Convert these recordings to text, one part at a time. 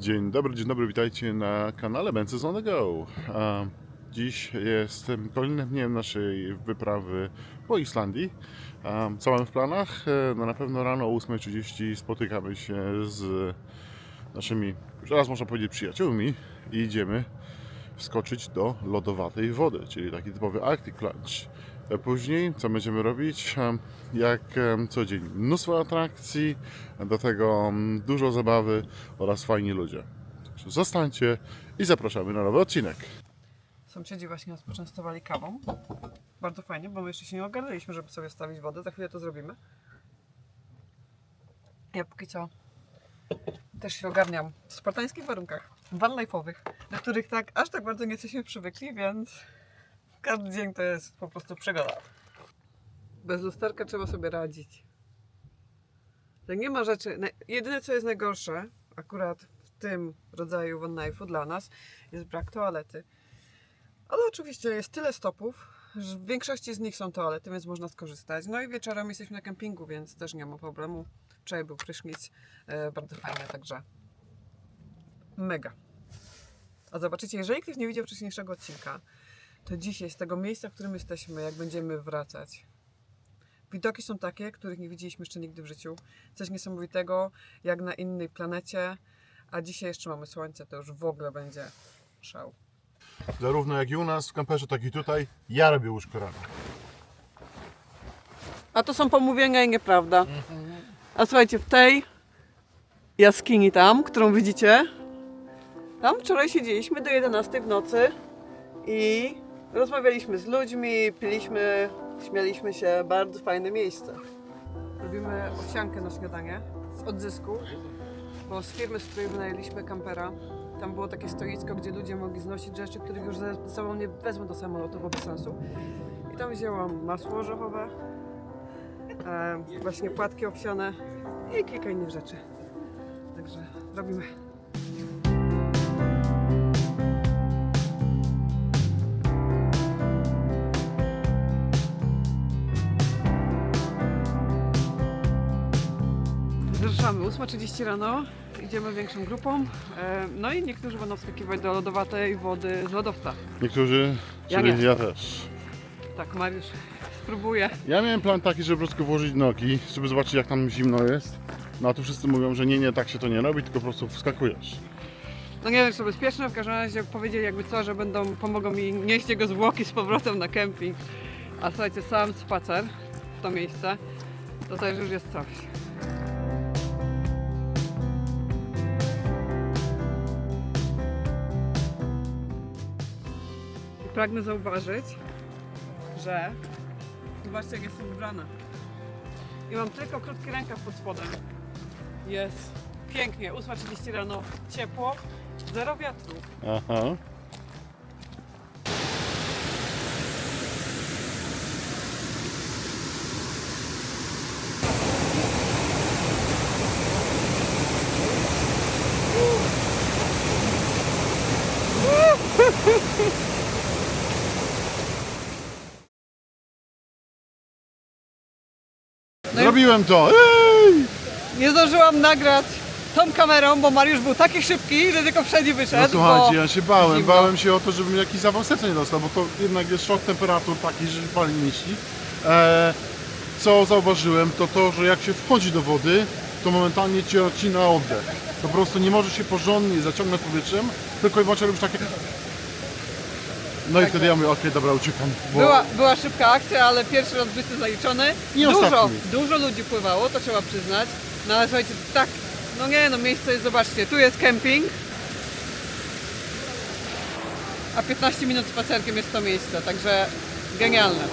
Dzień dobry, dzień dobry, witajcie na kanale Bences on the Go. Dziś jest kolejnym dniem naszej wyprawy po Islandii. Co mamy w planach? E, No na pewno rano o 8.30 spotykamy się z naszymi, już raz można powiedzieć przyjaciółmi i idziemy wskoczyć do lodowatej wody, czyli taki typowy Arctic Plunge. Później co będziemy robić? Jak co dzień mnóstwo atrakcji, do tego dużo zabawy oraz fajni ludzie. Zostańcie i zapraszamy na nowy odcinek. Sąsiedzi właśnie nas poczęstowali kawą. Bardzo fajnie, bo my jeszcze się nie ogarnęliśmy, żeby sobie stawić wodę. Za chwilę to zrobimy. Ja póki co też się ogarniam w spartańskich warunkach, van life'owych, do których tak aż tak bardzo nie jesteśmy przywykli, więc każdy dzień to jest po prostu przygoda. Bez lusterka trzeba sobie radzić. Nie ma rzeczy. Jedyne co jest najgorsze, akurat w tym rodzaju van life'u dla nas, jest brak toalety. Ale oczywiście jest tyle stopów, że w większości z nich są toalety, więc można skorzystać. No i wieczorem jesteśmy na kempingu, więc też nie ma problemu. Wczoraj był prysznic, e, bardzo fajnie, także mega. A zobaczycie, jeżeli ktoś nie widział wcześniejszego odcinka, to dzisiaj z tego miejsca, w którym jesteśmy, jak będziemy wracać, widoki są takie, których nie widzieliśmy jeszcze nigdy w życiu. Coś niesamowitego, jak na innej planecie, a dzisiaj jeszcze mamy słońce, to już w ogóle będzie szał. Zarówno jak i u nas w kamperze, tak i tutaj, ja robię łóżko rano. A to są pomówienia i nieprawda. A słuchajcie, w tej jaskini tam, którą widzicie, tam wczoraj siedzieliśmy do 11 w nocy i rozmawialiśmy z ludźmi, piliśmy, śmialiśmy się. Bardzo fajne miejsce. Robimy owsiankę na śniadanie z odzysku, bo z firmy, z której wynajęliśmy kampera, tam było takie stoisko, gdzie ludzie mogli znosić rzeczy, których już ze sobą nie wezmą do samolotu, bo bez sensu. I tam wzięłam masło orzechowe, e, właśnie płatki owsiane i kilka innych rzeczy. Także robimy. 8.30 rano, idziemy większą grupą, e, no i niektórzy będą wskakiwać do lodowatej wody z lodowca. Niektórzy, Ja czyli nie. ja też. Tak, Mariusz spróbuje. Ja miałem plan taki, żeby po prostu włożyć nogi, żeby zobaczyć jak tam zimno jest. No a tu wszyscy mówią, że nie, nie, tak się to nie robi, tylko po prostu wskakujesz. No nie wiem, czy to bezpieczne, w każdym razie powiedzieli jakby co, że będą, pomogą mi nieść jego zwłoki z powrotem na kemping. A słuchajcie, sam spacer w to miejsce, to też już jest coś. Pragnę zauważyć, że zobaczcie jak jestem ubrana. I mam tylko krótki rękaw pod spodem. Jest pięknie, 8.30 rano, ciepło, zero wiatru. Aha. Zrobiłem to! Ej! Nie zdążyłam nagrać tą kamerą, bo Mariusz był taki szybki, że tylko wszędzie wyszedł. No słuchajcie, bo ja się bałem, zimno. bałem się o to, żebym jakiś zawał serca nie dostał, bo to jednak jest szok temperatur taki, że pali myśli. E, co zauważyłem, to to, że jak się wchodzi do wody, to momentalnie cię odcina oddech. Po prostu nie może się porządnie zaciągnąć powietrzem, tylko i wyłącznie robisz takie... No i wtedy ja mówię, okej, dobra, uciekam. Bo... była, była szybka akcja, ale pierwszy rozbity zaliczony. I dużo, ostatni. dużo ludzi pływało, to trzeba przyznać. No ale słuchajcie, tak, no nie no, miejsce jest, zobaczcie, tu jest kemping. A 15 minut spacerkiem jest to miejsce, także genialne.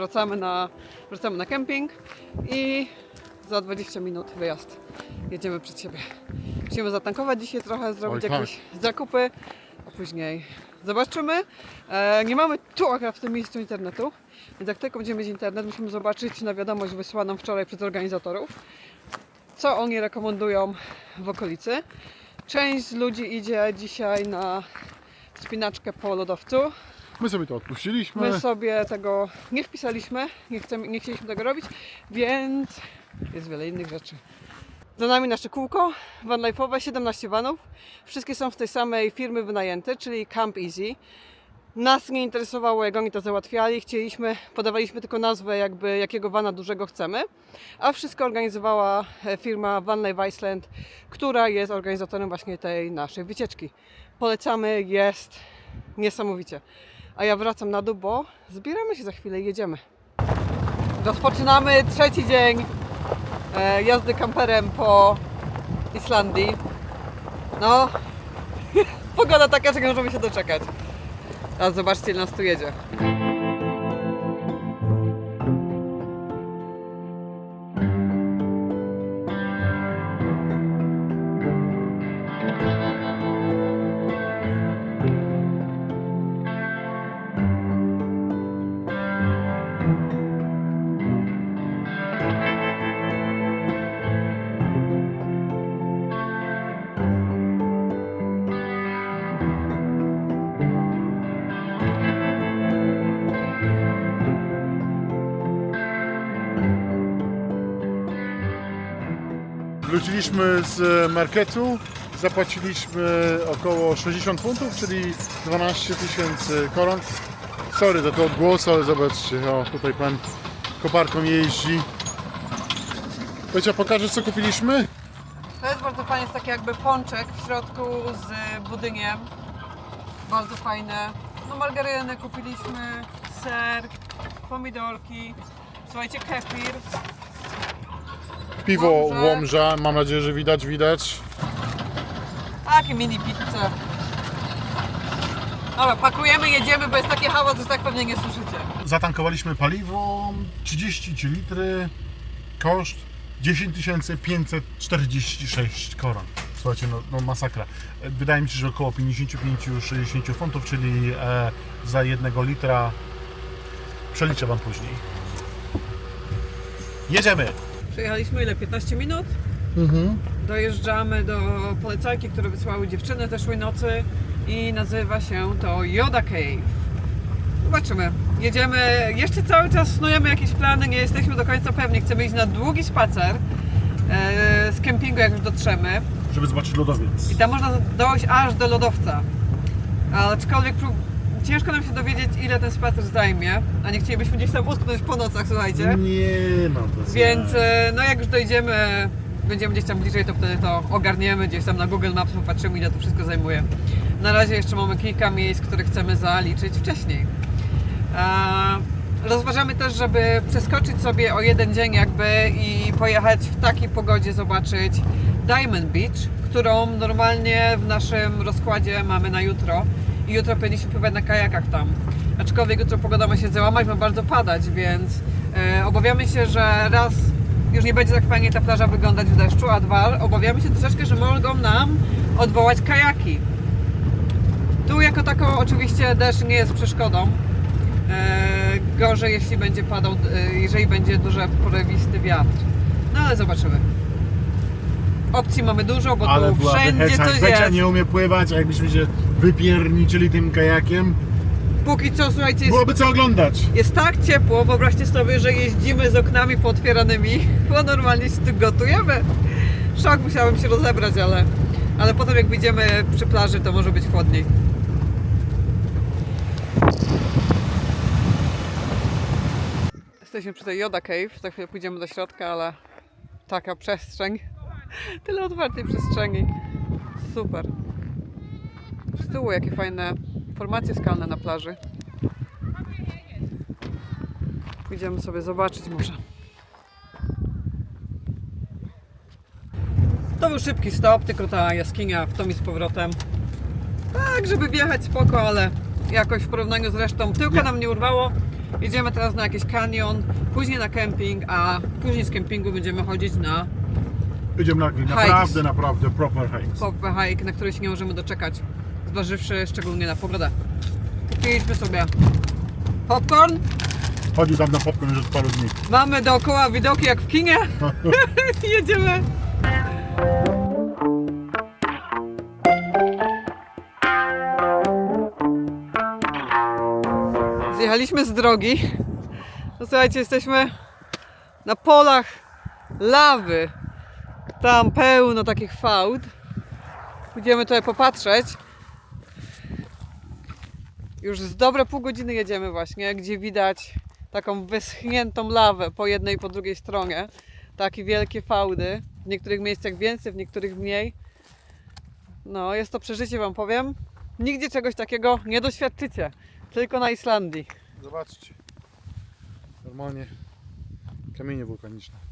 Wracamy na, wracamy na kemping i za 20 minut wyjazd. Jedziemy przed siebie. Musimy zatankować dzisiaj trochę, zrobić Oj, tak. jakieś zakupy, a później zobaczymy. E, nie mamy tu akurat w tym miejscu internetu, więc jak tylko będziemy mieć internet, musimy zobaczyć na wiadomość wysłaną wczoraj przez organizatorów, co oni rekomendują w okolicy. Część z ludzi idzie dzisiaj na wspinaczkę po lodowcu, My sobie to odpuściliśmy. My sobie tego nie wpisaliśmy, nie, chcemy, nie chcieliśmy tego robić, więc jest wiele innych rzeczy. Za nami nasze kółko van life'owe, 17 vanów. Wszystkie są z tej samej firmy wynajęte, czyli Camp Easy. Nas nie interesowało, jak oni to załatwiali. Chcieliśmy, podawaliśmy tylko nazwę, jakby jakiego vana dużego chcemy. A wszystko organizowała e, firma Van Life Iceland, która jest organizatorem właśnie tej naszej wycieczki. Polecamy, jest niesamowicie. A ja wracam na dół, bo zbieramy się za chwilę i jedziemy. Rozpoczynamy trzeci dzień e, jazdy kamperem po Islandii. No, pogoda taka, że nie możemy się doczekać. A zobaczcie, ile nas tu jedzie. Wróciliśmy z marketu, zapłaciliśmy około 60 funtów, czyli 12 tysięcy koron. Sorry za to odgłos, ale zobaczcie, o tutaj pan koparką jeździ. Wiecie, pokażę co kupiliśmy? To jest bardzo fajnie, jest taki jakby pączek w środku z budyniem. Bardzo fajne. No margaryny kupiliśmy, ser, pomidorki, słuchajcie, kefir. Piwo Łomża. Łomża, mam nadzieję, że widać, widać. Takie mini pizze. Dobra, pakujemy, jedziemy, bo jest taki hałas, że tak pewnie nie słyszycie. Zatankowaliśmy paliwo, 33 litry, koszt 10 546 koron. Słuchajcie, no, no masakra. Wydaje mi się, że około 55-60 funtów, czyli e, za jednego litra przeliczę Wam później. Jedziemy! Przejechaliśmy ile? 15 minut? Dojeżdżamy do polecajki, które wysłały dziewczyny zeszłej nocy i nazywa się to Yoda Cave. Zobaczymy. Jedziemy, jeszcze cały czas snujemy jakieś plany, nie jesteśmy do końca pewni. Chcemy iść na długi spacer e, z kempingu, jak już dotrzemy. Żeby zobaczyć lodowiec. I tam można dojść aż do lodowca. Aczkolwiek prób... ciężko nam się dowiedzieć, ile ten spacer zajmie, a nie chcielibyśmy gdzieś tam utknąć po nocach, słuchajcie. Nie mam to Więc e, no jak już dojdziemy, będziemy gdzieś tam bliżej, to wtedy to ogarniemy, gdzieś tam na Google Maps popatrzymy ile to wszystko zajmuje. Na razie jeszcze mamy kilka miejsc, które chcemy zaliczyć wcześniej. E, rozważamy też, żeby przeskoczyć sobie o jeden dzień jakby i pojechać w takiej pogodzie zobaczyć Diamond Beach, którą normalnie w naszym rozkładzie mamy na jutro i jutro powinniśmy pływać na kajakach tam. Aczkolwiek jutro pogoda ma się załamać, ma bardzo padać, więc e, obawiamy się, że raz już nie będzie tak fajnie ta plaża wyglądać w deszczu, a dwa obawiamy się troszeczkę, że mogą nam odwołać kajaki. Tu jako tako oczywiście deszcz nie jest przeszkodą. E, gorzej jeśli będzie padał, e, jeżeli będzie duży porywisty wiatr. No ale zobaczymy. Opcji mamy dużo, bo Ale tu wszędzie heca. coś Becia jest. nie umie pływać, a jakbyśmy się wypierniczyli tym kajakiem, Póki co, słuchajcie, jest, byłoby co oglądać. jest tak ciepło, wyobraźcie sobie, że jeździmy z oknami pootwieranymi, bo normalnie się tu gotujemy. Szok, musiałem się rozebrać, ale, ale potem jak wyjdziemy przy plaży, to może być chłodniej. Jesteśmy przy tej Yoda Cave, za chwilę pójdziemy do środka, ale taka przestrzeń, tyle otwartej przestrzeni. Super. Z tyłu jakie fajne formacje skalne na plaży. Pójdziemy sobie zobaczyć może. To był szybki stop, tylko ta jaskinia w tom i z powrotem. Tak, żeby wjechać spoko, ale jakoś w porównaniu z resztą tylko nam nie urwało. Jedziemy teraz na jakiś kanion, później na kemping, a później z kempingu będziemy chodzić na Idziemy na naprawdę, naprawdę proper hikes. pop hike, na który się nie możemy doczekać, zważywszy szczególnie na pogodę. Kupiliśmy sobie popcorn, Chodził tam na popcorn już od paru dni. mamy dookoła widoki jak w kinie, jedziemy. Zjechaliśmy z drogi. No słuchajcie, jesteśmy na polach lawy. Tam pełno takich fałd. Pójdziemy tutaj popatrzeć. Już z dobre pół godziny jedziemy właśnie, gdzie widać taką wyschniętą lawę po jednej i po drugiej stronie. Takie wielkie fałdy. W niektórych miejscach więcej, w niektórych mniej. No, jest to przeżycie, Wam powiem. Nigdzie czegoś takiego nie doświadczycie. Tylko na Islandii. Zobaczcie. Normalnie kamienie wulkaniczne.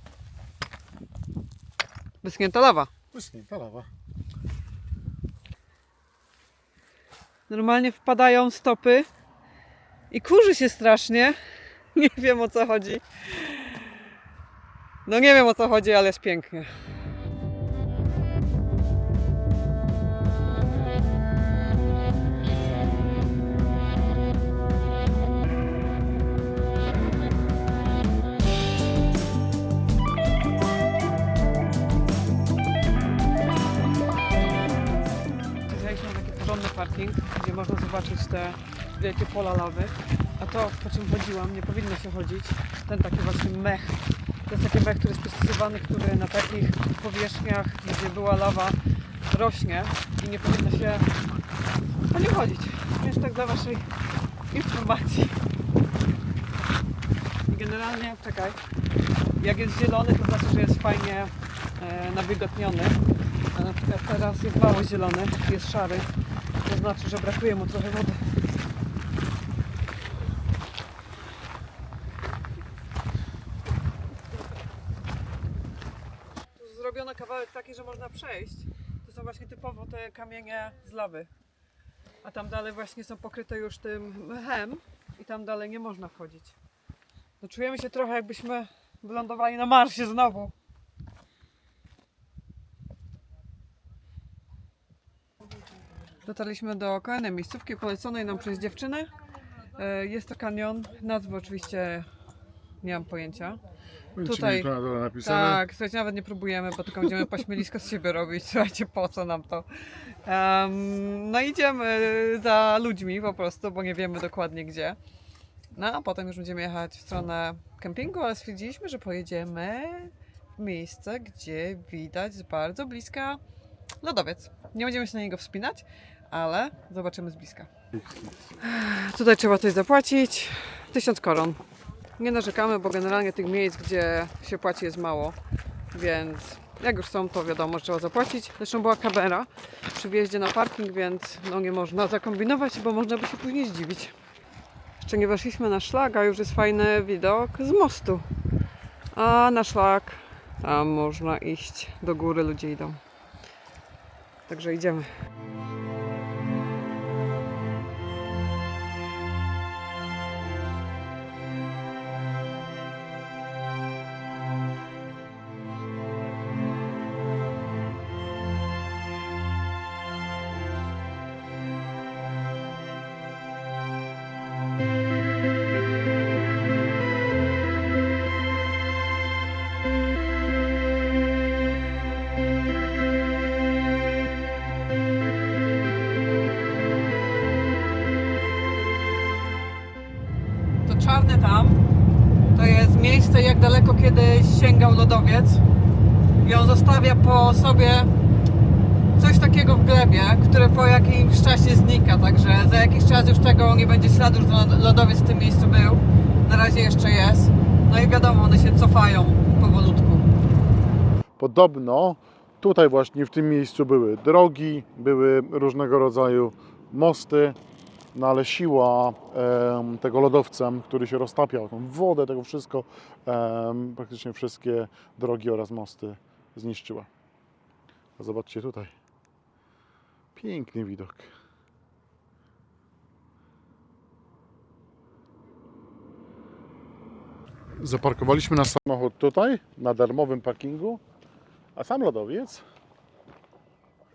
Wyschnięta lawa. Wyschnięta lawa. Normalnie wpadają stopy i kurzy się strasznie. Nie wiem o co chodzi. No nie wiem o co chodzi, ale jest pięknie. Te wielkie pola lawy. A to, po czym chodziłam, nie powinno się chodzić. Ten taki właśnie mech. To jest taki mech, który jest przystosowany, który na takich powierzchniach, gdzie była lawa, rośnie i nie powinno się po nim chodzić. Więc tak dla Waszej informacji. Generalnie, czekaj, jak jest zielony, to znaczy, że jest fajnie e. A teraz jest mało zielony, jest szary. Znaczy, że brakuje mu trochę wody. Tu zrobiono kawałek taki, że można przejść. To są właśnie typowo te kamienie z lawy. A tam dalej właśnie są pokryte już tym mchem i tam dalej nie można wchodzić. No czujemy się trochę jakbyśmy wylądowali na Marsie znowu. Dotarliśmy do kolejnej miejscówki poleconej nam przez dziewczynę. E, Jest to kanion. Nazwy oczywiście nie mam pojęcia. Tutaj- na dole napisane. Tak, słuchajcie, nawet nie próbujemy, bo tylko będziemy pośmielisko z siebie robić. Słuchajcie, po co nam to? Em, no idziemy za ludźmi po prostu, bo nie wiemy dokładnie gdzie. No a potem już będziemy jechać w stronę kempingu, ale stwierdziliśmy, że pojedziemy w miejsce, gdzie widać z bardzo bliska lodowiec. Nie będziemy się na niego wspinać, ale zobaczymy z bliska. Tutaj trzeba coś zapłacić. Tysiąc koron. Nie narzekamy, bo generalnie tych miejsc, gdzie się płaci jest mało, więc jak już są, to wiadomo, że trzeba zapłacić. Zresztą była kamera przy wjeździe na parking, więc no nie można zakombinować, bo można by się później zdziwić. Jeszcze nie weszliśmy na szlak, a już jest fajny widok z mostu. A na szlak tam można iść. Do góry ludzie idą. Także idziemy. Sięgał lodowiec. I on zostawia po sobie coś takiego w glebie, które po jakimś czasie znika. Także za jakiś czas już tego nie będzie śladu, że lodowiec w tym miejscu był. Na razie jeszcze jest. No i wiadomo, one się cofają powolutku. Podobno tutaj właśnie w tym miejscu były drogi, były różnego rodzaju mosty, no ale siła em, tego lodowca, który się roztapiał, tą wodę, tego wszystko, em, praktycznie wszystkie drogi oraz mosty zniszczyła. A zobaczcie tutaj. Piękny widok. Zaparkowaliśmy nasz samochód tutaj, na darmowym parkingu, a sam lodowiec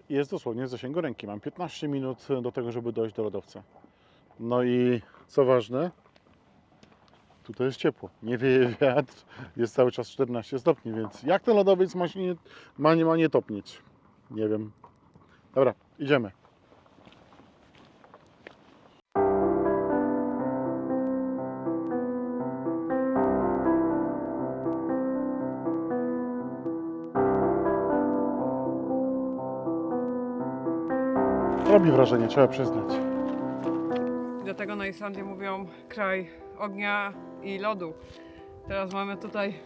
jest dosłownie w zasięgu ręki. Mam 15 minut do tego, żeby dojść do lodowca. No i co ważne, tutaj jest ciepło. Nie wieje wiatr, jest cały czas 14 stopni, więc jak ten lodowiec ma, się nie, ma, nie, ma nie topnieć? Nie wiem. Dobra, idziemy. Robi wrażenie, trzeba przyznać. Dlatego na Islandii mówią kraj ognia i lodu. Teraz mamy tutaj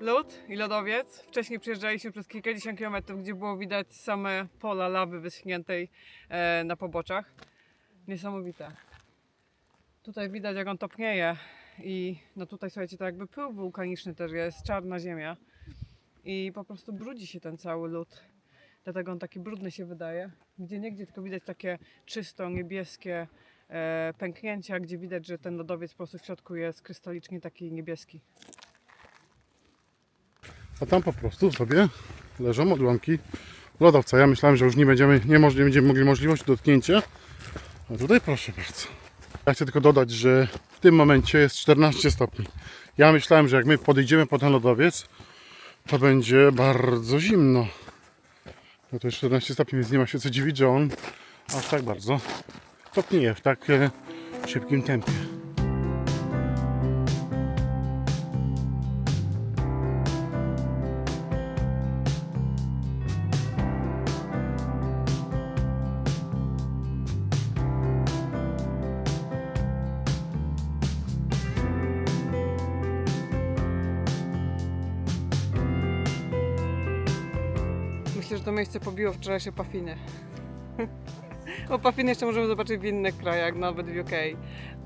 lód i lodowiec. Wcześniej przyjeżdżaliśmy przez kilkadziesiąt kilometrów, gdzie było widać same pola lawy wyschniętej e, na poboczach. Niesamowite. Tutaj widać jak on topnieje i no tutaj słuchajcie, to jakby pył wulkaniczny też jest, czarna ziemia i po prostu brudzi się ten cały lód. Dlatego on taki brudny się wydaje. Gdzie niegdzie tylko widać takie czysto niebieskie e, pęknięcia, gdzie widać, że ten lodowiec po prostu w środku jest krystalicznie taki niebieski. A tam po prostu sobie leżą odłamki lodowca. Ja myślałem, że już nie będziemy, nie moż- nie będziemy mogli możliwości dotknięcia. A tutaj proszę bardzo. Ja chcę tylko dodać, że w tym momencie jest 14 stopni. Ja myślałem, że jak my podejdziemy po ten lodowiec, to będzie bardzo zimno. No to jest 14 stopni, więc nie ma się co dziwić, że on aż tak bardzo topnieje w tak e, szybkim tempie. Wczorajsze pafiny. Bo pafiny jeszcze możemy zobaczyć w innych krajach, nawet w UK.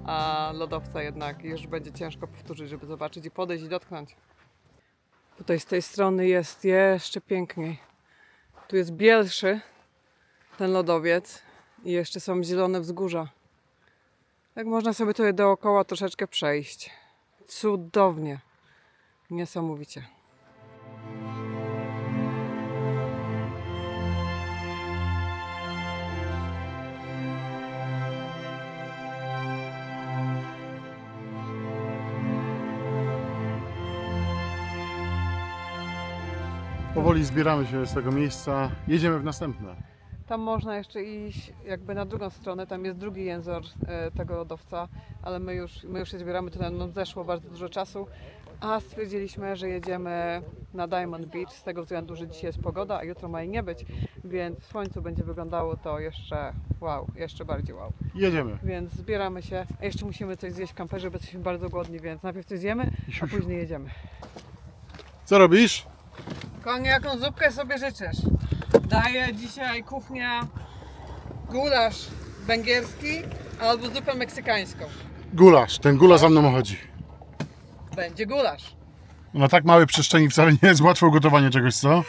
A lodowca jednak już będzie ciężko powtórzyć, żeby zobaczyć i podejść i dotknąć. Tutaj z tej strony jest jeszcze piękniej. Tu jest bielszy ten lodowiec i jeszcze są zielone wzgórza. Tak można sobie tutaj dookoła troszeczkę przejść. Cudownie. Niesamowicie. Powoli zbieramy się z tego miejsca, jedziemy w następne. Tam można jeszcze iść jakby na drugą stronę, tam jest drugi język e, tego lodowca, ale my już, my już się zbieramy, to nam zeszło bardzo dużo czasu, a stwierdziliśmy, że jedziemy na Diamond Beach z tego względu, że dzisiaj jest pogoda, a jutro ma jej nie być, więc w słońcu będzie wyglądało to jeszcze wow, jeszcze bardziej wow. Jedziemy. Więc zbieramy się, a jeszcze musimy coś zjeść w kamperze, bo jesteśmy bardzo głodni, więc najpierw coś zjemy, a później jedziemy. Co robisz? Konie, jaką zupkę sobie życzysz? Daję dzisiaj kuchnia gulasz węgierski albo zupę meksykańską. Gulasz. Ten gulasz za mną chodzi. Będzie gulasz. Na tak małej przestrzeni wcale nie jest łatwe ugotowanie czegoś, co?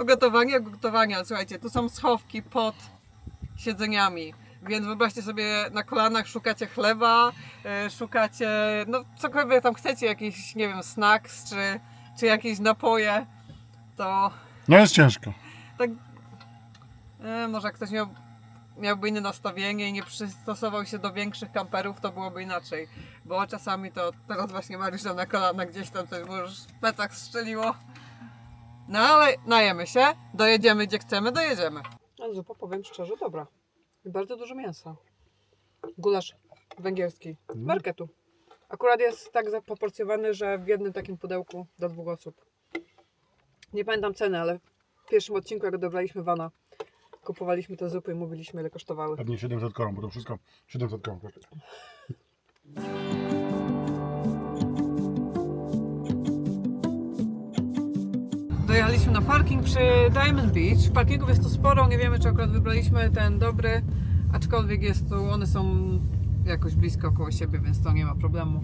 Ugotowanie, gotowania. Słuchajcie, tu są schowki pod siedzeniami. Więc wyobraźcie sobie, na kolanach szukacie chleba, e, szukacie, no cokolwiek tam chcecie, jakiś, nie wiem, snacks czy, czy jakieś napoje, to No jest ciężko. tak e, może jak ktoś miał, miałby inne nastawienie i nie przystosował się do większych kamperów, to byłoby inaczej. Bo czasami to teraz właśnie Mariusz tam na kolana gdzieś tam coś mu już w plecach strzeliło. No ale najemy się, dojedziemy gdzie chcemy, dojedziemy. A zupa powiem szczerze, dobra. I bardzo dużo mięsa. Gulasz węgierski z marketu. Akurat jest tak zaproporcjowany, że w jednym takim pudełku do dwóch osób. Nie pamiętam ceny, ale w pierwszym odcinku, jak dobraliśmy wana, kupowaliśmy te zupy i mówiliśmy, ile kosztowały. Pewnie 700 koron, bo to wszystko 700 koron kosztuje. Dojechaliśmy na parking przy Diamond Beach. Parkingów jest tu sporo, nie wiemy czy akurat wybraliśmy ten dobry, aczkolwiek jest tu, one są jakoś blisko koło siebie, więc to nie ma problemu.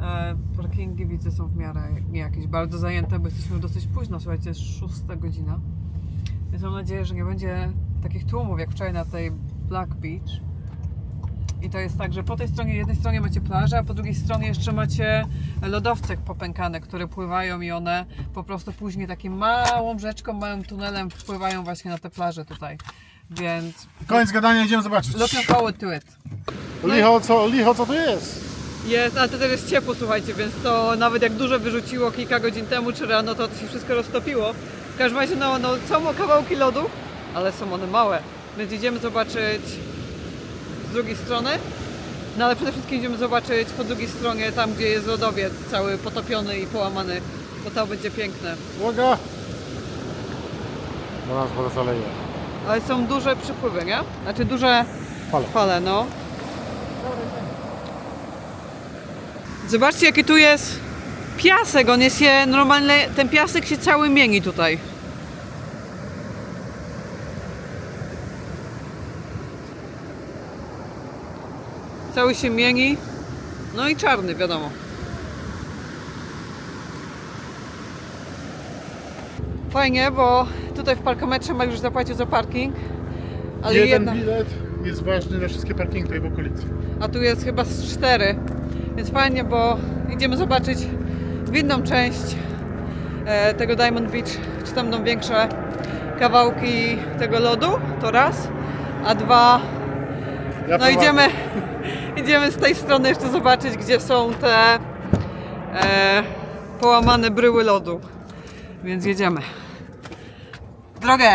E, parkingi widzę są w miarę nie jakieś bardzo zajęte, bo jesteśmy dosyć późno, słuchajcie, jest 6 godzina. Więc mam nadzieję, że nie będzie takich tłumów jak wczoraj na tej Black Beach. I to jest tak, że po tej stronie, jednej stronie macie plażę, a po drugiej stronie jeszcze macie lodowce popękane, które pływają i one po prostu później takim małą rzeczką, małym tunelem wpływają właśnie na te plaże tutaj. Więc Koniec gadania, idziemy zobaczyć. looking forward to it. Licho, co, licho, co to jest? Jest, ale to też jest ciepło, słuchajcie, więc to nawet jak dużo wyrzuciło kilka godzin temu czy rano, to, to się wszystko roztopiło. W każdym razie no, no, są kawałki lodu, ale są one małe, więc idziemy zobaczyć z drugiej strony. No ale przede wszystkim idziemy zobaczyć po drugiej stronie, tam gdzie jest lodowiec cały potopiony i połamany, bo to będzie piękne. Uwaga! Do nas woda zaleje. Ale są duże przypływy, nie? Znaczy duże Fale. fale no. Zobaczcie jaki tu jest piasek, on jest się normalnie, ten piasek się cały mieni tutaj. Cały się mieni. No i czarny, wiadomo. Fajnie, bo tutaj w parkometrze ma już zapłacił za parking. Ale Jeden jedna, bilet jest ważny na wszystkie parkingi tutaj w okolicy. a tu jest chyba z cztery. Więc fajnie, bo idziemy zobaczyć w inną część e, tego Diamond Beach, czy tam będą większe kawałki tego lodu, to raz. A dwa, Ja no idziemy, idziemy z tej strony jeszcze zobaczyć, gdzie są te e, połamane bryły lodu. Więc jedziemy. Drogę!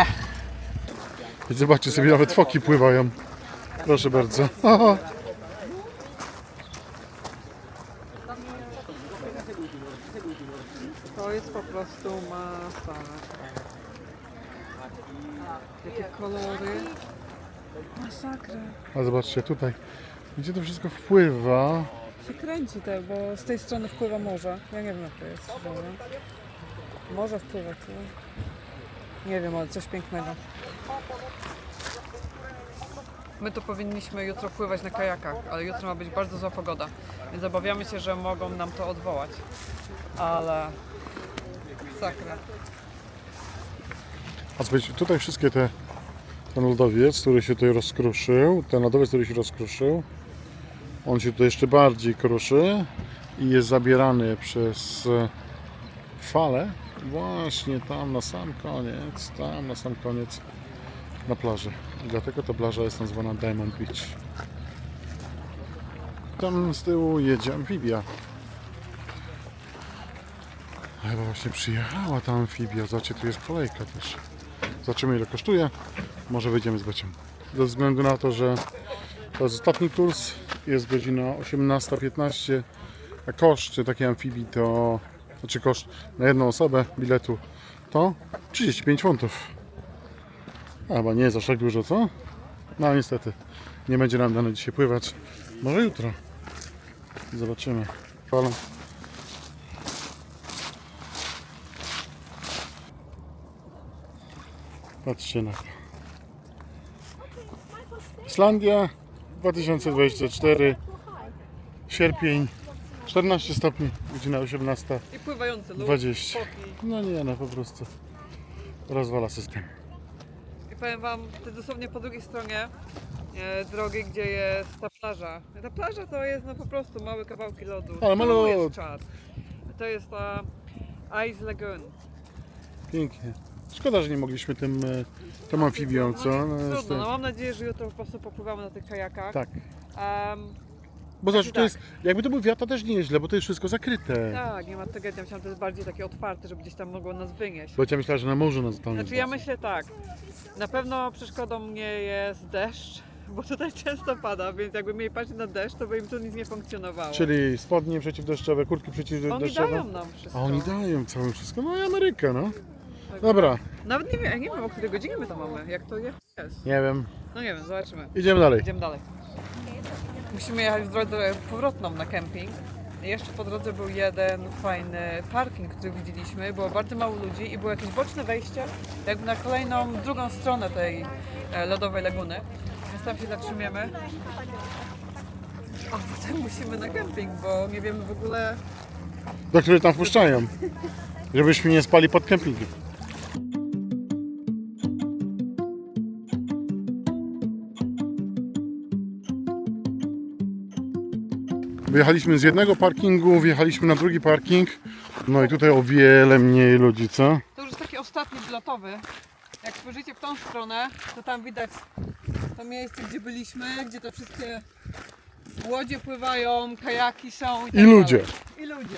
Zobaczcie sobie, nawet foki pływają. Proszę bardzo. jest po prostu masa. Jakie kolory. Masakra. A zobaczcie tutaj, gdzie to wszystko wpływa. Się kręci te, bo z tej strony wpływa morze. Ja nie wiem jak to jest. szczerze. Morze wpływa tu. Nie wiem, ale coś pięknego. My tu powinniśmy jutro pływać na kajakach, ale jutro ma być bardzo zła pogoda, więc obawiamy się, że mogą nam to odwołać. Ale... Sakra. A zobaczcie, tutaj wszystkie te, ten lodowiec, który się tutaj rozkruszył, ten lodowiec, który się rozkruszył, on się tutaj jeszcze bardziej kruszy i jest zabierany przez e, falę właśnie tam na sam koniec, tam na sam koniec na plaży. Dlatego ta plaża jest nazwana Diamond Beach. Tam z tyłu jedzie amfibia. Chyba właśnie przyjechała ta amfibia. Zobaczcie, tu jest kolejka też. Zobaczymy ile kosztuje. Może wyjdziemy z bociem. Ze względu na to, że to jest ostatni kurs, jest godzina 18.15, a koszt takiej amfibii to, znaczy koszt na jedną osobę biletu to 35 funtów. A, Chyba nie jest aż tak dużo, co? No niestety, nie będzie nam dane dzisiaj pływać. Może jutro. Zobaczymy. Falą. Patrzcie na to. Islandia 2024 sierpień 14 stopni, godzina 18.20. I pływający lód, 20. foki. No nie, no po prostu rozwala system. I powiem wam, to dosłownie po drugiej stronie e, drogi, gdzie jest ta plaża. Ta plaża to jest no po prostu małe kawałki lodu. Ale Tu malutko. jest czad. To jest ta Ice Lagoon. Pięknie. Szkoda, że nie mogliśmy tym, e, tą amfibią, co? No, Trudno, niestety. no mam nadzieję, że jutro po prostu popływamy na tych kajakach. Tak. Em, Bo zobacz, tak. to jest, jakby to był wiatr, to też nie jest źle, bo to jest wszystko zakryte. tak, nie ma tragedii. Myślałam, że to jest bardziej takie otwarte, żeby gdzieś tam mogło nas wynieść. Bo ja myślałem, że na morzu nas tam Znaczy ja myślę tak, na pewno przeszkodą mnie jest deszcz, bo tutaj często pada, więc jakby mieli patrzeć na deszcz, to by im tu nic nie funkcjonowało. Czyli spodnie przeciwdeszczowe, kurtki Oni przeciwdeszczowe. dają nam wszystko. A oni dają całe wszystko. No i Ameryka, no. Dobra, Nawet nie wiem, nie wiem o której godzinie my to mamy, jak to jest. nie wiem. No nie wiem, zobaczymy. Idziemy dalej. Idziemy dalej. Musimy jechać w drogę powrotną na kemping. Jeszcze po drodze był jeden fajny parking, który widzieliśmy. Było bardzo mało ludzi i było jakieś boczne wejście jakby na kolejną, drugą stronę tej e, lodowej laguny. Więc tam się zatrzymiemy. A potem musimy na kemping, bo nie wiemy w ogóle Do których tam wpuszczają. Żebyśmy nie spali pod kempingiem. Wyjechaliśmy z jednego parkingu, wjechaliśmy na drugi parking. No i tutaj o wiele mniej ludzi, co? To już jest taki ostatni zlotowy. Jak spojrzycie w tą stronę, to tam widać to miejsce, gdzie byliśmy, gdzie te wszystkie łodzie pływają, kajaki są i, tak I ludzie. I ludzie.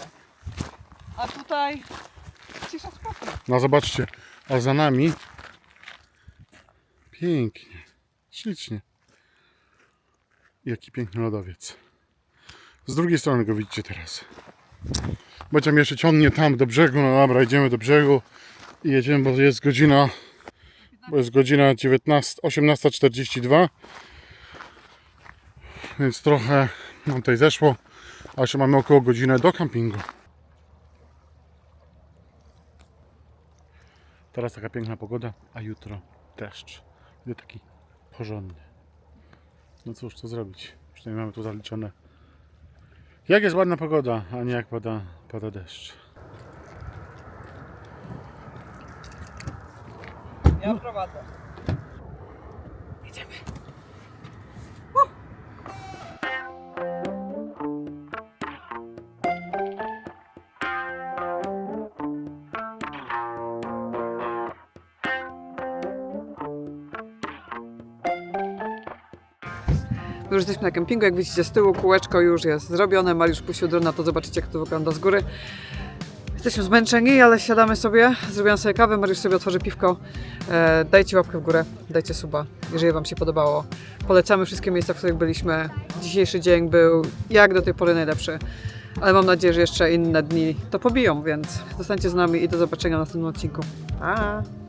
A tutaj cisza spokój. No zobaczcie, a za nami pięknie, ślicznie. Jaki piękny lodowiec. Z drugiej strony go widzicie teraz. Bocian jeszcze ciągnie tam do brzegu, no dobra, idziemy do brzegu i jedziemy, bo jest godzina bo jest godzina 19, 18.42 więc trochę nam tutaj zeszło, a jeszcze mamy około godzinę do kampingu. Teraz taka piękna pogoda, a jutro deszcz. Będzie taki porządny. No cóż, co zrobić? Przynajmniej mamy tu zaliczone. Jak jest ładna pogoda, a nie jak pada, pada deszcz. Ja prowadzę. Już jesteśmy na kempingu, jak widzicie z tyłu kółeczko już jest zrobione, Mariusz puścił drona, to zobaczycie jak to wygląda z góry. Jesteśmy zmęczeni, ale siadamy sobie, zrobiłam sobie kawę, Mariusz sobie otworzy piwko. E, dajcie łapkę w górę, dajcie suba, jeżeli Wam się podobało. Polecamy wszystkie miejsca, w których byliśmy. Dzisiejszy dzień był jak do tej pory najlepszy, ale mam nadzieję, że jeszcze inne dni to pobiją, więc zostańcie z nami i do zobaczenia w następnym odcinku. Pa!